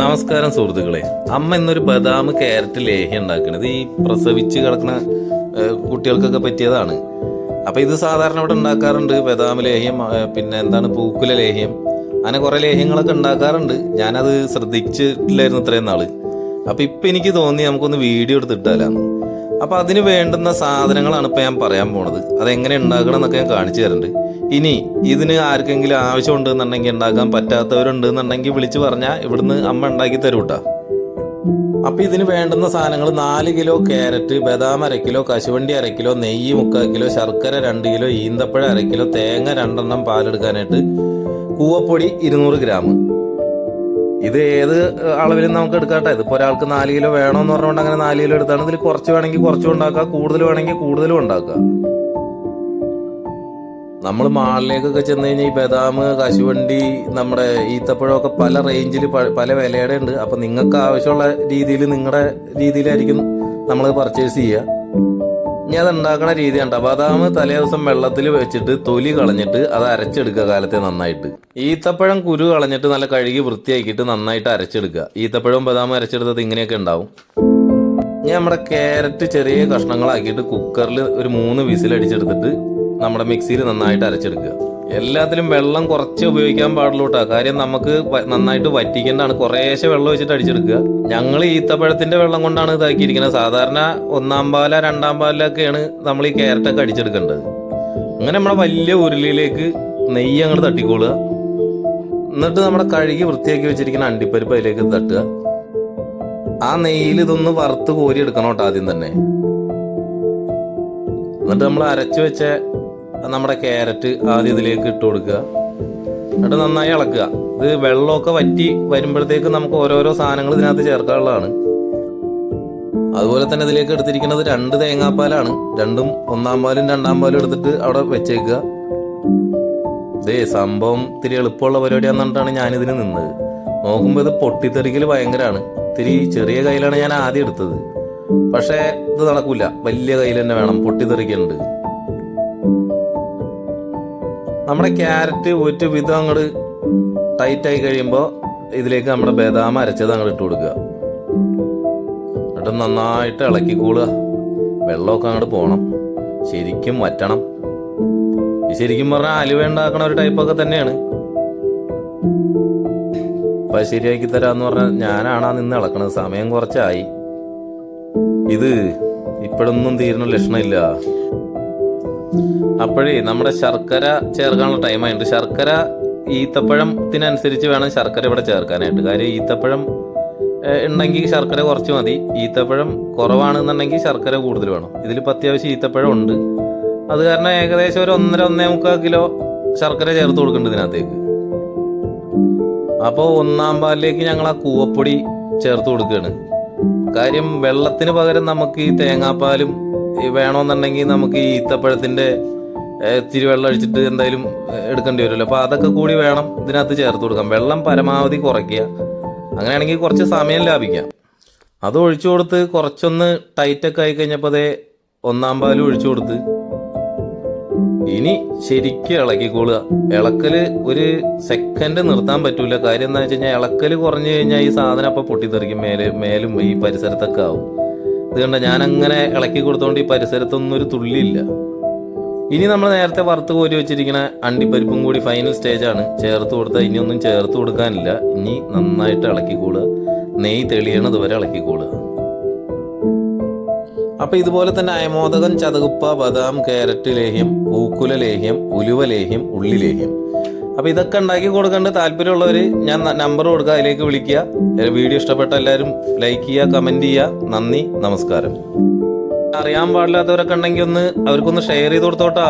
നമസ്കാരം സുഹൃത്തുക്കളെ. അമ്മ ഇന്നൊരു ബദാം ക്യാരറ്റ് ലേഹ്യം ഉണ്ടാക്കണത് ഈ പ്രസവിച്ച് കിടക്കുന്ന കുട്ടികൾക്കൊക്കെ പറ്റിയതാണ്. അപ്പൊ ഇത് സാധാരണ ഇവിടെ ഉണ്ടാക്കാറുണ്ട് ബദാം ലേഹ്യം പിന്നെ എന്താണ് പൂക്കുല ലേഹ്യം. അങ്ങനെ കുറെ ലേഹ്യങ്ങളൊക്കെ ഉണ്ടാക്കാറുണ്ട്. ഞാനത് ശ്രദ്ധിച്ചിട്ടില്ലായിരുന്നു ഇത്രയും നാൾ. അപ്പൊ ഇപ്പൊ എനിക്ക് തോന്നി നമുക്കൊന്ന് വീഡിയോ എടുത്തിട്ടാലാന്ന് അപ്പൊ അതിന് വേണ്ടുന്ന സാധനങ്ങളാണ് ഇപ്പൊ ഞാൻ പറയാൻ പോണത്. അതെങ്ങനെ ഉണ്ടാക്കണം എന്നൊക്കെ ഞാൻ കാണിച്ചു തരുന്നുണ്ട് ഇനി ഇതിന് ആർക്കെങ്കിലും ആവശ്യമുണ്ട് എന്നുണ്ടെങ്കിൽ ഉണ്ടാക്കാൻ പറ്റാത്തവരുണ്ട് എന്നുണ്ടെങ്കിൽ വിളിച്ചു പറഞ്ഞാൽ ഇവിടുന്ന് അമ്മ ഉണ്ടാക്കി തരൂട്ടാ അപ്പൊ ഇതിന് വേണ്ടുന്ന സാധനങ്ങൾ നാല് കിലോ ക്യാരറ്റ് ബദാം അര കിലോ കശുവണ്ടി അര കിലോ നെയ്യ് മുക്കാൽ കിലോ ശർക്കര രണ്ട് കിലോ ഈന്തപ്പഴം അര കിലോ തേങ്ങ രണ്ടെണ്ണം പാലെടുക്കാനായിട്ട് കൂവപ്പൊടി ഇരുന്നൂറ് ഗ്രാം. ഇത് ഏത് അളവിലും നമുക്ക് എടുക്കാട്ടെ. ഇതിപ്പോ ഒരാൾക്ക് നാല് കിലോ വേണമെന്ന് പറഞ്ഞുകൊണ്ട് അങ്ങനെ നാല് കിലോ എടുത്താണ്. ഇതിൽ കുറച്ച് വേണമെങ്കിൽ കുറച്ചും ഉണ്ടാക്കാം. കൂടുതൽ വേണമെങ്കിൽ കൂടുതലും ഉണ്ടാക്കാം. നമ്മൾ മാളിലേക്കൊക്കെ ചെന്ന് കഴിഞ്ഞാൽ ഈ ബദാം കശുവണ്ടി നമ്മുടെ ഈത്തപ്പഴമൊക്കെ പല റേഞ്ചിൽ പല വിലയുടെ ഉണ്ട് അപ്പം നിങ്ങൾക്ക് ആവശ്യമുള്ള രീതിയിൽ നിങ്ങളുടെ രീതിയിലായിരിക്കും നമ്മൾ പർച്ചേസ് ചെയ്യുക ഇനി അത് ഉണ്ടാക്കണ രീതി കണ്ട ബദാം തലേ ദിവസം വെള്ളത്തിൽ വെച്ചിട്ട് തൊലി കളഞ്ഞിട്ട് അത് അരച്ചെടുക്കുക കാലത്തെ നന്നായിട്ട്. ഈത്തപ്പഴം കുരു കളഞ്ഞിട്ട് നല്ല കഴുകി വൃത്തിയാക്കിയിട്ട് നന്നായിട്ട് അരച്ചെടുക്കുക. ഈത്തപ്പഴവും ബദാമും അരച്ചെടുത്തത് ഇങ്ങനെയൊക്കെ ഉണ്ടാവും. ഇനി നമ്മുടെ ക്യാരറ്റ് ചെറിയ കഷ്ണങ്ങളാക്കിയിട്ട് കുക്കറിൽ ഒരു മൂന്ന് വിസിൽ അടിച്ചെടുത്തിട്ട് നമ്മുടെ മിക്സിയിൽ നന്നായിട്ട് അരച്ചെടുക്കുക. എല്ലാത്തിലും വെള്ളം കുറച്ച് ഉപയോഗിക്കാൻ പാടുള്ളൂ കേട്ടോ. കാര്യം നമുക്ക് നന്നായിട്ട് വറ്റിക്കേണ്ടതാണ്. കുറേശ്ശെ വെള്ളം വെച്ചിട്ട് അടിച്ചെടുക്കുക. ഞങ്ങൾ ഈത്തപ്പഴത്തിന്റെ വെള്ളം കൊണ്ടാണ് ഇതാക്കിയിരിക്കുന്നത്. സാധാരണ ഒന്നാം പാല രണ്ടാം പാലിലൊക്കെയാണ് നമ്മൾ ഈ ക്യാരറ്റൊക്കെ അടിച്ചെടുക്കേണ്ടത്. അങ്ങനെ നമ്മുടെ വലിയ ഉരുളിയിലേക്ക് നെയ്യ് അങ്ങോട്ട് തട്ടിക്കോളുക. എന്നിട്ട് നമ്മുടെ കഴുകി വൃത്തിയാക്കി വെച്ചിരിക്കുന്ന അണ്ടിപ്പരിപ്പ് അതിലേക്ക് തട്ടുക. ആ നെയ്യിൽ ഇതൊന്ന് വറുത്ത് കോരി എടുക്കണം കേട്ടോ ആദ്യം തന്നെ. എന്നിട്ട് നമ്മൾ അരച്ചു വെച്ച നമ്മുടെ ക്യാരറ്റ് ആദ്യം ഇതിലേക്ക് ഇട്ട് കൊടുക്കുക. എന്നിട്ട് നന്നായി ഇളക്കുക. ഇത് വെള്ളമൊക്കെ വറ്റി വരുമ്പോഴത്തേക്ക് നമുക്ക് ഓരോരോ സാധനങ്ങൾ ഇതിനകത്ത് ചേർക്കാനുള്ളതാണ്. അതുപോലെ തന്നെ ഇതിലേക്ക് എടുത്തിരിക്കുന്നത് രണ്ട് തേങ്ങാപ്പാലാണ്. രണ്ടും ഒന്നാം പാലും രണ്ടാം പാലും എടുത്തിട്ട് അവിടെ വെച്ചേക്കുക. ഇതേ സംഭവം ഇത്തിരി എളുപ്പമുള്ള പരിപാടിയാന്ന് പറഞ്ഞിട്ടാണ് ഞാനിതിന് നിന്നത്. നോക്കുമ്പോൾ ഇത് പൊട്ടിത്തെറിക്കൽ ഭയങ്കരമാണ് ഇത്തിരി ചെറിയ കയ്യിലാണ് ഞാൻ ആദ്യം എടുത്തത്. പക്ഷേ ഇത് നടക്കൂല. വലിയ കയ്യിൽ തന്നെ വേണം. പൊട്ടിത്തെറിക്കുന്നുണ്ട് നമ്മുടെ ക്യാരറ്റ് ഒരു വിധം അങ്ങോട്ട് ടൈറ്റായി കഴിയുമ്പോൾ ഇതിലേക്ക് നമ്മുടെ ബദാം അരച്ചത് അങ്ങോട്ട് ഇട്ട് കൊടുക്കുക. എന്നിട്ട് നന്നായിട്ട് ഇളക്കി കൂടുക. വെള്ളമൊക്കെ അങ്ങോട്ട് പോകണം ശരിക്കും വറ്റണം. ശരിക്കും പറഞ്ഞാൽ അലുവ ഉണ്ടാക്കണ ഒരു ടൈപ്പൊക്കെ തന്നെയാണ്. അപ്പം ശരിയാക്കി തരാന്ന് പറഞ്ഞാൽ ഞാനാണാ നിന്ന് ഇളക്കണത്. സമയം കുറച്ചായി. ഇത് ഇപ്പോഴൊന്നും തീരുന്ന ലക്ഷണമില്ല. അപ്പോഴേ നമ്മുടെ ശർക്കര ചേർക്കാനുള്ള ടൈം ആയിട്ടുണ്ട്. ശർക്കര ഈത്തപ്പഴത്തിനനുസരിച്ച് വേണം ശർക്കര ഇവിടെ ചേർക്കാനായിട്ട്. കാര്യം ഈത്തപ്പഴം ഉണ്ടെങ്കിൽ ശർക്കര കുറച്ച് മതി. ഈത്തപ്പഴം കുറവാണെന്നുണ്ടെങ്കിൽ ശർക്കര കൂടുതൽ വേണം. ഇതിലിപ്പോൾ അത്യാവശ്യം ഈത്തപ്പഴം ഉണ്ട്. അത് കാരണം ഏകദേശം ഒരു ഒന്നര ഒന്നേ മുക്കാൽ കിലോ ശർക്കര ചേർത്ത് കൊടുക്കുന്നുണ്ട് ഇതിനകത്തേക്ക്. അപ്പോൾ ഒന്നാം പാലിലേക്ക് ഞങ്ങൾ ആ കൂവപ്പൊടി ചേർത്ത് കൊടുക്കുകയാണ്. കാര്യം വെള്ളത്തിന് പകരം നമുക്ക് ഈ തേങ്ങാപ്പാലും വേണമെന്നുണ്ടെങ്കിൽ നമുക്ക് ഈ ഈത്തപ്പഴത്തിന്റെ ഏഹ്, ഇത്തിരി വെള്ളം ഒഴിച്ചിട്ട് എന്തായാലും എടുക്കേണ്ടി വരുമല്ലോ. അപ്പോൾ അതൊക്കെ കൂടി വേണം ഇതിനകത്ത് ചേർത്ത് കൊടുക്കാം വെള്ളം പരമാവധി കുറയ്ക്കുക. അങ്ങനെയാണെങ്കിൽ കുറച്ച് സമയം ലാഭിക്കാം. അത് ഒഴിച്ചു കൊടുത്ത് കുറച്ചൊന്ന് ടൈറ്റൊക്കെ ആയി കഴിഞ്ഞപ്പോൾ അതേ ഒന്നാം പാലും ഒഴിച്ചു കൊടുത്ത് ഇനി ശരിക്കും ഇളക്കിക്കോളുക ഇളക്കൽ ഒരു സെക്കൻഡ് നിർത്താൻ പറ്റൂല. കാര്യം എന്താ വെച്ച് കഴിഞ്ഞാൽ ഇളക്കൽ കുറഞ്ഞു കഴിഞ്ഞാൽ ഈ സാധനം അപ്പൊ പൊട്ടിത്തെറിക്കും. മേലെ മേലും ഈ പരിസരത്തൊക്കെ ആവും. ഇത് കണ്ട ഞാൻ അങ്ങനെ ഇളക്കി കൊടുത്തോണ്ട് ഈ പരിസരത്തൊന്നും ഒരു തുള്ളിയില്ല. ഇനി നമ്മൾ നേരത്തെ വറുത്ത് കോരി വെച്ചിരിക്കുന്ന അണ്ടിപ്പരിപ്പും കൂടി ഫൈനൽ സ്റ്റേജാണ് ചേർത്ത് കൊടുത്താൽ ഇനി ഒന്നും ചേർത്ത് കൊടുക്കാനില്ല. ഇനി നന്നായിട്ട് ഇളക്കിക്കോളുക നെയ് തെളിയണത് വരെ ഇളക്കിക്കോളുക അപ്പൊ ഇതുപോലെ തന്നെ അയമോദകം ചതകുപ്പ ബദാം ക്യാരറ്റ് ലേഹ്യം പൂക്കുല ലേഹ്യം ഉലുവ ലേഹ്യം ഉള്ളി ലേഹ്യം. അപ്പൊ ഇതൊക്കെ ഉണ്ടാക്കി കൊടുക്കേണ്ട താല്പര്യമുള്ളവർ ഞാൻ നമ്പർ കൊടുക്കുക അതിലേക്ക് വിളിക്കുക. വീഡിയോ ഇഷ്ടപ്പെട്ട എല്ലാവരും ലൈക്ക് ചെയ്യുക കമന്റ് ചെയ്യുക. നന്ദി നമസ്കാരം. അറിയാൻ പാടില്ലാത്തവരൊക്കെ ഉണ്ടെങ്കിൽ ഒന്ന് അവർക്കൊന്ന് ഷെയർ ചെയ്ത് കൊടുത്തോട്ടാ.